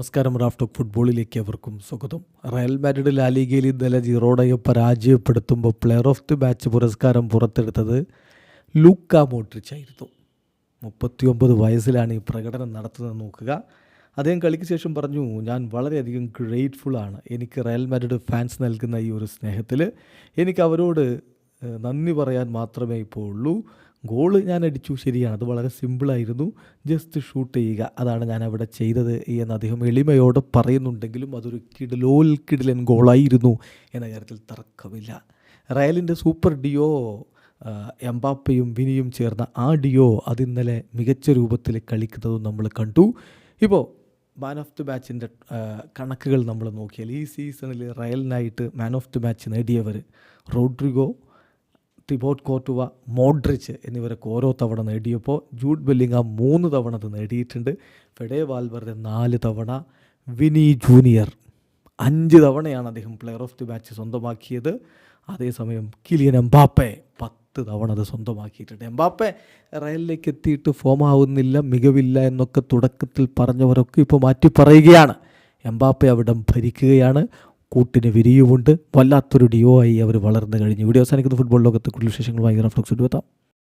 നമസ്കാരം. റാഫ്റ്റോക്ക് ഫുട്ബോളിലേക്ക് അവർക്കും സ്വാഗതം. റയൽ മാഡ്രിഡ് ലാലിഗയിൽ ഇന്നലെ ജിറോഡയെ പരാജയപ്പെടുത്തുമ്പോൾ പ്ലെയർ ഓഫ് ദി മാച്ച് പുരസ്കാരം പുറത്തെടുത്തത് ലൂക്ക മോട്രിച്ച് ആയിരുന്നു. മുപ്പത്തിയൊമ്പത് വയസ്സിലാണ് ഈ പ്രകടനം നടത്തുന്നത് നോക്കുക. അദ്ദേഹം കളിക്ക് ശേഷം പറഞ്ഞു ഞാൻ വളരെയധികം ഗ്രേറ്റ്ഫുൾ ആണ്. എനിക്ക് റയൽ മാഡ്രിഡ് ഫാൻസ് നൽകുന്ന ഈ ഒരു സ്നേഹത്തിൽ എനിക്ക് അവരോട് നന്ദി പറയാൻ മാത്രമേ ഇപ്പോൾ ഉള്ളൂ. ഗോൾ ഞാൻ അടിച്ചു. ശരിയാണ്. അത് വളരെ സിമ്പിളായിരുന്നു ജസ്റ്റ് ഷൂട്ട് ചെയ്യുക. അതാണ് ഞാൻ അവിടെ ചെയ്തത് എന്ന് അദ്ദേഹം എളിമയോടെ പറയുന്നുണ്ടെങ്കിലും അതൊരു കിടലോൽ കിടിലൻ ഗോളായിരുന്നു എന്ന കാര്യത്തിൽ തർക്കമില്ല. റയലിന്റെ സൂപ്പർ ഡിയോ എംബാപ്പയും വിനിയും ചേർന്ന ആ ഡിയോ അതിന്നലെ മികച്ച രൂപത്തിൽ കളിക്കുന്നതും നമ്മൾ കണ്ടു. ഇപ്പോൾ മാൻ ഓഫ് ദി മാച്ചിന്റെ കണക്കുകൾ നമ്മൾ നോക്കിയാൽ ഈ സീസണിൽ റയലിനായിട്ട് മാൻ ഓഫ് ദി മാച്ച് നേടിയവർ റോഡ്രിഗോ തിബോട്ട് കോട്ടുവ മോഡ്രിച്ച് എന്നിവരൊക്കെ ഓരോ തവണ നേടിയപ്പോൾ ജൂഡ് ബെല്ലിംഗ മൂന്ന് തവണ അത് നേടിയിട്ടുണ്ട്. ഫെഡേ വാൽവറുടെ നാല് തവണ വിനി ജൂനിയർ അഞ്ച് തവണയാണ് അദ്ദേഹം പ്ലെയർ ഓഫ് ദി മാച്ച് സ്വന്തമാക്കിയത്. അതേസമയം കിലിയൻ എംബാപ്പെ പത്ത് തവണ അത് സ്വന്തമാക്കിയിട്ടുണ്ട്. എംബാപ്പെ റയലിലേക്ക് എത്തിയിട്ട് ഫോം ആവുന്നില്ല മികവില്ല എന്നൊക്കെ തുടക്കത്തിൽ പറഞ്ഞവരൊക്കെ ഇപ്പോൾ മാറ്റി പറയുകയാണ്. എംബാപ്പെ അവിടം ഭരിക്കുകയാണ്. കൂട്ടിന് വിരിയുമുണ്ട്. വല്ലാത്തൊരു ഡിയോ ആയി അവർ വളർന്നു കഴിഞ്ഞു. വീഡിയോ അവസാനിക്കുന്ന. ഫുട്ബോൾ ലോകത്ത് കൂടുതൽ വിശേഷങ്ങളുമായി റഫ്ലക്സ് എത്താം